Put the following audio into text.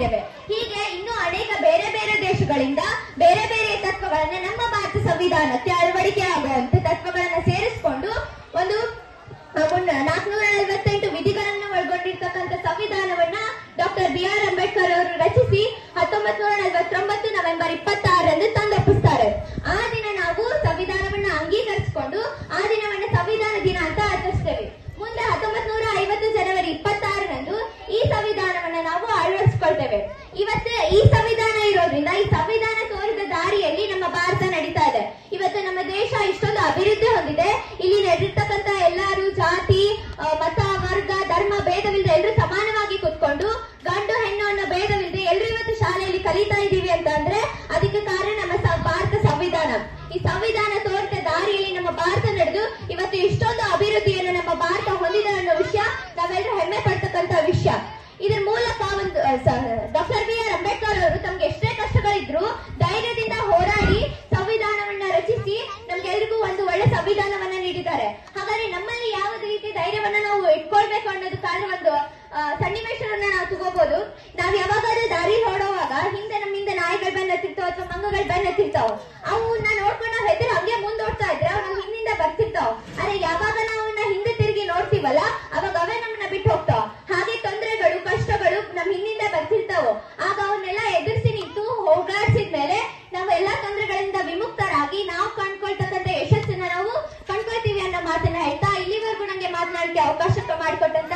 ಮಾಡಿದ್ದೇವೆ ಹೀಗೆ ಇನ್ನೂ ಅನೇಕ ಬೇರೆ ಬೇರೆ ದೇಶಗಳಿಂದ ಬೇರೆ ಬೇರೆ ತತ್ವಗಳನ್ನ ನಮ್ಮ ಭಾರತ ಸಂವಿಧಾನಕ್ಕೆ ಅಳವಡಿಕೆ ಆಗುವಂತ ತತ್ವಗಳನ್ನ ಸೇರಿಸಿಕೊಂಡು ಒಂದು ನಾಲ್ಕನೂರ ನಲವತ್ತೆಂಟು ವಿಧಿಗಳನ್ನ ಒಳಗೊಂಡಿರ್ತಕ್ಕಂಥ ಸಂವಿಧಾನವನ್ನ ಡಾಕ್ಟರ್ ಬಿ ಆರ್ ಅಂಬೇಡ್ಕರ್ ಅವರು ರಚಿಸಿ ಅಳವಡಿಸ್ಕೊಳ್ತೇವೆ ಇವತ್ತು ಈ ಸಂವಿಧಾನ ಇರೋದ್ರಿಂದ, ಈ ಸಂವಿಧಾನ ತೋರಿದ ದಾರಿಯಲ್ಲಿ ನಮ್ಮ ಭಾರತ ನಡೀತಾ ಇದೆ. ಇವತ್ತು ನಮ್ಮ ದೇಶ ಇಷ್ಟೊಂದು ಅಭಿವೃದ್ಧಿ ಹೊಂದಿದೆ. ಇಲ್ಲಿ ನಡೆದಿರ್ತಕ್ಕಂತ ಎಲ್ಲಾರು ಜಾತಿ ಮತ, ವರ್ಗ, ಧರ್ಮ, ಭೇದವಿಲ್ಲದೆ ಎಲ್ಲರೂ ಸಮಾನವಾಗಿ ಕುತ್ಕೊಂಡು ಗಂಡು, ಹೆಣ್ಣು ಅನ್ನೋ ಭೇದವಿಲ್ಲದೆ ಎಲ್ಲರೂ ಇವತ್ತು ಶಾಲೆಯಲ್ಲಿ ಕಲಿತಾ ಇದ್ದೀವಿ ಅಂತ ಅಂದ್ರೆ ಅದಕ್ಕೆ ಕಾರಣ ನಮ್ಮ ಭಾರತ ಸಂವಿಧಾನ. ಈ ಸಂವಿಧಾನ ತೋರಿದ ದಾರಿಯಲ್ಲಿ ನಮ್ಮ ಭಾರತ ನಡೆದು ಇವತ್ತು ಇಷ್ಟೊಂದು ಅಭಿವೃದ್ಧಿಯನ್ನು ನಮ್ಮ ಭಾರತ ಹೊಂದಿದೆ ಅನ್ನೋ ವಿಷಯ ನಾವೆಲ್ಲರೂ ಹೆಮ್ಮೆ ಪಡ್ತಕ್ಕಂತ ವಿಷಯ. ಇದ್ರ ಒಂದು ಡಾಕ್ಟರ್ ಬಿ ಆರ್ ಅಂಬೇಡ್ಕರ್ ಅವರು ತಮ್ಗೆ ಎಷ್ಟೇ ಕಷ್ಟಗಳಿದ್ರು ಧೈರ್ಯದಿಂದ ಹೋರಾಡಿ ಸಂವಿಧಾನವನ್ನ ರಚಿಸಿ ನಮ್ಗೆಲ್ರಿಗೂ ಒಂದು ಒಳ್ಳೆ ಸಂವಿಧಾನವನ್ನ ನೀಡಿದ್ದಾರೆ. ಹಾಗಾದ್ರೆ ನಮ್ಮಲ್ಲಿ ಯಾವ ರೀತಿ ಧೈರ್ಯವನ್ನ ನಾವು ಇಟ್ಕೊಳ್ಬೇಕು ಅನ್ನೋದಕ್ಕಾದ್ರೆ ಒಂದು ಸನ್ನಿವೇಶವನ್ನ ನಾವು ತಗೋಬಹುದು ನಾವ್ ಯಾವಾಗಾದ್ರೂ ದಾರಿ ಹೊರಡುವಾಗ ಹಿಂದೆ ನಮ್ಮಿಂದ ನಾಯಿಗಳು ಬೆನ್ನ ಹತ್ತಿರ್ತಾವ ಅಥವಾ ಮಂಗಗಳು ಬಂದ್ ಹತ್ತಿರ್ತಾವ ಅವನ್ನ ನೋಡ್ಕೊಂಡು ಮಾತನ್ನ ಹೇಳ್ತಾ ಇಲ್ಲಿವರೆಗೂ ನನಗೆ ಮಾತನಾಡಕ್ಕೆ ಅವಕಾಶ ಮಾಡಿಕೊಟ್ಟಂತ